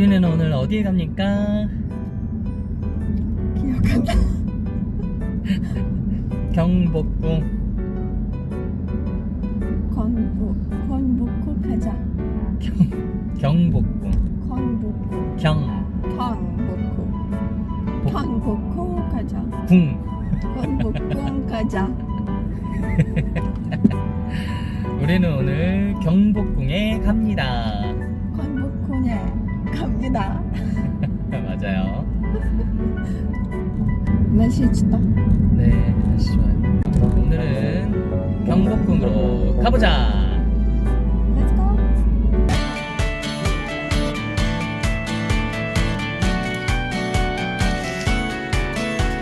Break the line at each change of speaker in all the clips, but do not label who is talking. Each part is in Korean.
우리는 오늘 어디에 갑니까?
기억한다.
경복궁
건부 건부코 가자.
경복궁
건부코
경궁
건부코 건부코 가자. 건부코 가자.
우리는 오늘 경복궁에 갑니다
갑니다.
맞아요
맛있다.
네 날씨 좋아요 오늘은 경복궁으로 가보자
Let's go.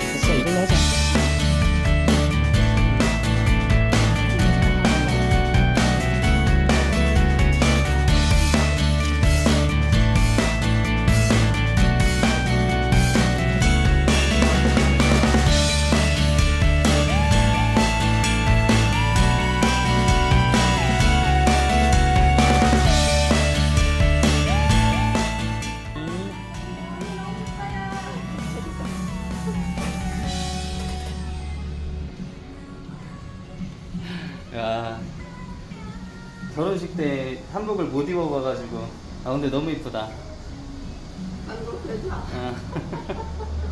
됐어 이걸로 하자 야 결혼식 때 한복을 못 입어봐가지고 아 근데 너무 이쁘다
가자.
어.